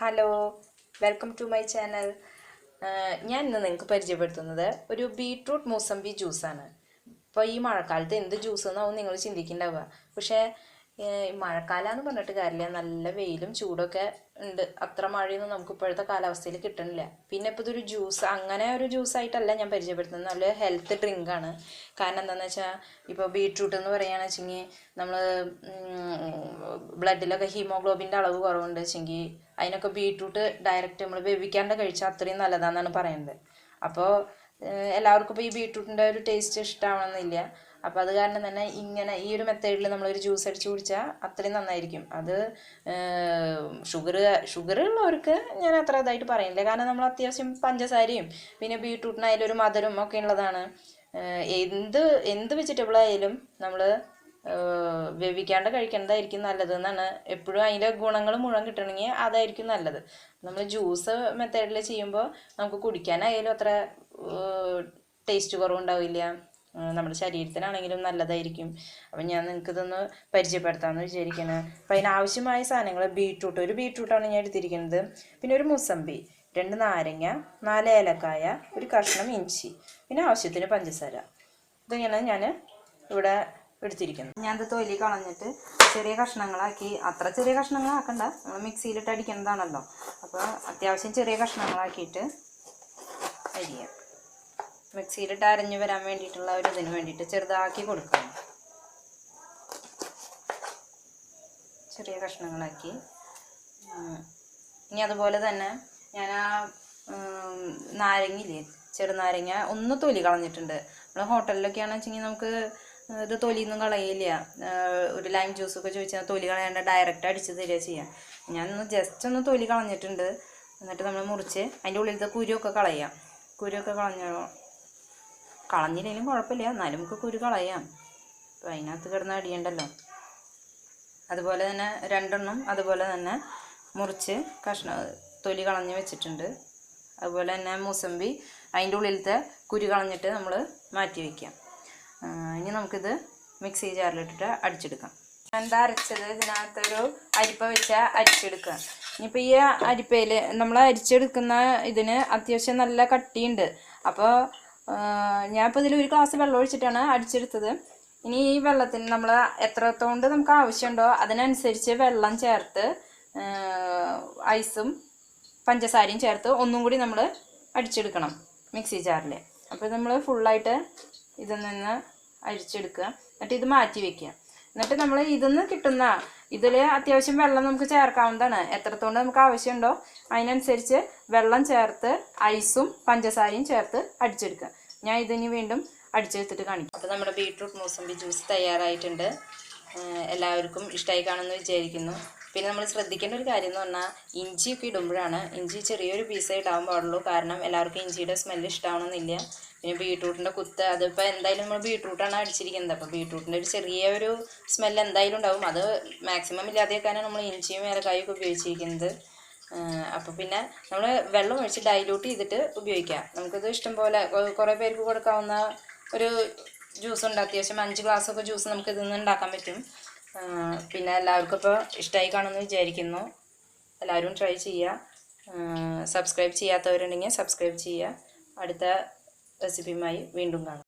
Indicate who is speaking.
Speaker 1: Hello welcome to my channel ഞാൻ ഇന്ന് നിങ്ങൾക്ക് പരിചയപ്പെടുത്തുന്നത് ഒരു ബീട്രൂട്ട് മൂസമ്പി ജ്യൂസാണ് ഇപ്പോൾ ഈ മഴക്കാലത്ത് എന്ത് ജ്യൂസ് എന്നാവും നിങ്ങൾ ചിന്തിക്കുന്നുണ്ടാവുക പക്ഷേ ഏഹ്, ഈ മഴക്കാലമെന്ന് പറഞ്ഞിട്ട് കാര്യമില്ല. നല്ല വെയിലും ചൂടൊക്കെ ഉണ്ട്. അത്ര മഴയൊന്നും നമുക്ക് ഇപ്പോഴത്തെ കാലാവസ്ഥയിൽ കിട്ടണില്ല. പിന്നെ ഇപ്പോൾ ഇതൊരു ജ്യൂസ് അങ്ങനെ ഒരു ജ്യൂസ് ആയിട്ടല്ല ഞാൻ പരിചയപ്പെടുത്തുന്നത്. നല്ല ഹെൽത്ത് ഡ്രിങ്ക് ആണ് കാരണം എന്താണെന്ന് വെച്ചാൽ ഇപ്പോൾ ബീട്രൂട്ട് എന്ന് പറയുകയാണെന്ന് വെച്ചെങ്കിൽ നമ്മൾ ബ്ലഡിലൊക്കെ ഹീമോഗ്ലോബിന്റെ അളവ് കുറവുണ്ട് വെച്ചെങ്കിൽ അതിനൊക്കെ ബീട്രൂട്ട് ഡയറക്റ്റ് നമ്മൾ വേവിക്കാണ്ട് കഴിച്ചാൽ അത്രയും നല്ലതാണെന്നാണ് പറയുന്നത്. അപ്പോൾ എല്ലാവർക്കും ഇപ്പോൾ ഈ ബീട്രൂട്ടിന്റെ ഒരു ടേസ്റ്റ് ഇഷ്ടമാവണമെന്നില്ല അപ്പോൾ അത് കാരണം തന്നെ ഇങ്ങനെ ഈ ഒരു മെത്തേഡിൽ നമ്മളൊരു ജ്യൂസ് അടിച്ച് കുടിച്ചാൽ അത്രയും നന്നായിരിക്കും. അത് ഷുഗർ ഷുഗർ ഉള്ളവർക്ക് ഞാൻ അത്ര ഇതായിട്ട് പറയുന്നില്ല കാരണം നമ്മൾ അത്യാവശ്യം പഞ്ചസാരയും പിന്നെ ബീട്രൂട്ടിനായാലും ഒരു മധുരം ഒക്കെ ഉള്ളതാണ്. എന്ത് എന്ത് വെജിറ്റബിൾ ആയാലും നമ്മൾ വേവിക്കാണ്ട് കഴിക്കേണ്ടതായിരിക്കും നല്ലത് എന്നാണ് എപ്പോഴും അതിന്റെ ഗുണങ്ങൾ മുഴുവൻ കിട്ടണമെങ്കിൽ അതായിരിക്കും നല്ലത്. നമ്മൾ ജ്യൂസ് മെത്തേഡിൽ ചെയ്യുമ്പോൾ നമുക്ക് കുടിക്കാനായാലും അത്ര ടേസ്റ്റ് കുറവുണ്ടാവില്ല. നമ്മുടെ ശരീരത്തിനാണെങ്കിലും നല്ലതായിരിക്കും. അപ്പം ഞാൻ നിങ്ങൾക്ക് ഇതൊന്ന് പരിചയപ്പെടുത്താമെന്ന് വിചാരിക്കുന്നത് അപ്പം അതിനാവശ്യമായ സാധനങ്ങൾ ബീട്രൂട്ട്. ഒരു ബീട്രൂട്ടാണ് ഞാൻ എടുത്തിരിക്കുന്നത്. പിന്നെ ഒരു മുസമ്പി രണ്ട് നാരങ്ങ നാല് ഏലക്കായ ഒരു കഷ്ണം ഇഞ്ചി പിന്നെ ആവശ്യത്തിന് പഞ്ചസാര. ഇതിങ്ങനെ ഞാൻ ഇവിടെ എടുത്തിരിക്കുന്നത്. ഞാനത് തൊലി കളഞ്ഞിട്ട് ചെറിയ കഷ്ണങ്ങളാക്കി അത്ര ചെറിയ കഷ്ണങ്ങളാക്കണ്ട. നമ്മൾ മിക്സിയിലിട്ട് അടിക്കുന്നതാണല്ലോ. അപ്പോൾ അത്യാവശ്യം ചെറിയ കഷ്ണങ്ങളാക്കിയിട്ട് അരിയാം. മിക്സിയിലിട്ട് അരഞ്ഞു വരാൻ വേണ്ടിയിട്ടുള്ള ഒരു ഇതിന് വേണ്ടിയിട്ട് ചെറുതാക്കി കൊടുക്കണം ചെറിയ കഷ്ണങ്ങളാക്കി. ഇനി അതുപോലെ തന്നെ ഞാൻ ആ നാരങ്ങയില്ലേ ചെറുനാരങ്ങ ഒന്ന് തൊലി കളഞ്ഞിട്ടുണ്ട്. നമ്മൾ ഹോട്ടലിലൊക്കെയാണെന്ന് വെച്ചെങ്കിൽ നമുക്ക് ഇത് തൊലിയൊന്നും കളയില്ല ഒരു ലൈം ജ്യൂസ് ഒക്കെ ചോദിച്ചാൽ തൊലി കളയാണ്ട് ഡയറക്റ്റ് അടിച്ച് തരിക ചെയ്യാം. ഞാൻ ഒന്ന് ജസ്റ്റ് ഒന്ന് തൊലി കളഞ്ഞിട്ടുണ്ട്. എന്നിട്ട് നമ്മൾ മുറിച്ച് അതിന്റെ ഉള്ളിലത്തെ കുരുവൊക്കെ കളയാം. കുരുവൊക്കെ കളഞ്ഞോ കളഞ്ഞില്ലെങ്കിലും കുഴപ്പമില്ല. എന്നാലും നമുക്ക് കുരു കളയാം. അപ്പോൾ അതിനകത്ത് കിടന്ന് അടിയണ്ടല്ലോ. അതുപോലെ തന്നെ രണ്ടെണ്ണം അതുപോലെ തന്നെ മുറിച്ച് കഷ്ണ തൊലി കളഞ്ഞ് വെച്ചിട്ടുണ്ട്. അതുപോലെ തന്നെ മൂസമ്പി അതിന്റെ ഉള്ളിലത്തെ കുരു കളഞ്ഞിട്ട് നമ്മൾ മാറ്റി വയ്ക്കാം ഇനി നമുക്കിത് മിക്സി ജാറിലിട്ടിട്ട് അടിച്ചെടുക്കാം. എന്താ അരച്ചത്? ഇതിനകത്തൊരു അരിപ്പ വെച്ച അരിച്ചെടുക്കുക. ഇനിയിപ്പോൾ ഈ അരിപ്പയിൽ നമ്മൾ അരിച്ചെടുക്കുന്ന ഇതിന് അത്യാവശ്യം നല്ല കട്ടിയുണ്ട്. അപ്പോൾ ഞാനിപ്പോൾ ഇതിൽ ഒരു ഗ്ലാസ് വെള്ളം ഒഴിച്ചിട്ടാണ് അടിച്ചെടുത്തത്. ഇനി ഈ വെള്ളത്തിന് നമ്മൾ എത്രത്തോണ്ട് നമുക്ക് ആവശ്യമുണ്ടോ അതിനനുസരിച്ച് വെള്ളം ചേർത്ത് ഐസും പഞ്ചസാരയും ചേർത്ത് ഒന്നും കൂടി നമ്മൾ അടിച്ചെടുക്കണം മിക്സി ജാറിൽ അപ്പോൾ നമ്മൾ ഫുള്ളായിട്ട് ഇതിൽ നിന്ന് അരിച്ചെടുക്കുക. എന്നിട്ട് ഇത് മാറ്റി വെക്കുക. എന്നിട്ട് നമ്മൾ ഇതിൽ നിന്ന് കിട്ടുന്ന ഇതിൽ അത്യാവശ്യം വെള്ളം നമുക്ക് ചേർക്കാവുന്നതാണ്. എത്രത്തോണ്ട് നമുക്ക് ആവശ്യമുണ്ടോ അതിനനുസരിച്ച് വെള്ളം ചേർത്ത് ഐസും പഞ്ചസാരയും ചേർത്ത് അടിച്ചെടുക്കുക. ഞാൻ ഇതിന് വീണ്ടും അടിച്ചെടുത്തിട്ട് കാണിക്കും. അപ്പോൾ നമ്മുടെ ബീട്രൂട്ട് മൂസമ്പി ജ്യൂസ് തയ്യാറായിട്ടുണ്ട്. എല്ലാവർക്കും ഇഷ്ടമായി കാണുമെന്ന് വിചാരിക്കുന്നു. പിന്നെ നമ്മൾ ശ്രദ്ധിക്കേണ്ട ഒരു കാര്യം എന്ന് പറഞ്ഞാൽ ഇഞ്ചി ഇഞ്ചിയൊക്കെ ഇടുമ്പോഴാണ് ഇഞ്ചി ചെറിയൊരു പീസേ ഇടാൻ പാടുള്ളൂ. കാരണം എല്ലാവർക്കും ഇഞ്ചിയുടെ സ്മെല്ല് ഇഷ്ടമാവണമെന്നില്ല പിന്നെ ബീട്രൂട്ടിന്റെ കുത്ത് അതിപ്പോൾ എന്തായാലും നമ്മൾ ബീട്രൂട്ടാണ് അടിച്ചിരിക്കുന്നത്. അപ്പോൾ ബീട്രൂട്ടിന്റെ ഒരു ചെറിയ ഒരു സ്മെല്ല് എന്തായാലും ഉണ്ടാവും. അത് മാക്സിമം ഇല്ലാതെയൊക്കെയാണ് നമ്മൾ ഇഞ്ചിയും ഏലക്കായൊക്കെ ഉപയോഗിച്ചിരിക്കുന്നത്. അപ്പോൾ പിന്നെ നമ്മൾ വെള്ളം ഒഴിച്ച് ഡൈല്യൂട്ട് ചെയ്തിട്ട് ഉപയോഗിക്കാം. നമുക്കിത് ഇഷ്ടം പോലെ കുറേ പേർക്ക് കൊടുക്കാവുന്ന ഒരു ജ്യൂസ് ഉണ്ട്. അത്യാവശ്യം അഞ്ച് ഗ്ലാസ്സൊക്കെ ജ്യൂസ് നമുക്ക് ഇതിൽ നിന്ന് ഉണ്ടാക്കാൻ പറ്റും. പിന്നെ എല്ലാവർക്കും ഇപ്പോൾ ഇഷ്ടമായി കാണുമെന്ന് വിചാരിക്കുന്നു. എല്ലാവരും ട്രൈ ചെയ്യുക സബ്സ്ക്രൈബ് ചെയ്യാത്തവരുണ്ടെങ്കിൽ സബ്സ്ക്രൈബ് ചെയ്യുക അടുത്ത റെസിപ്പിയുമായി വീണ്ടും കാണാം.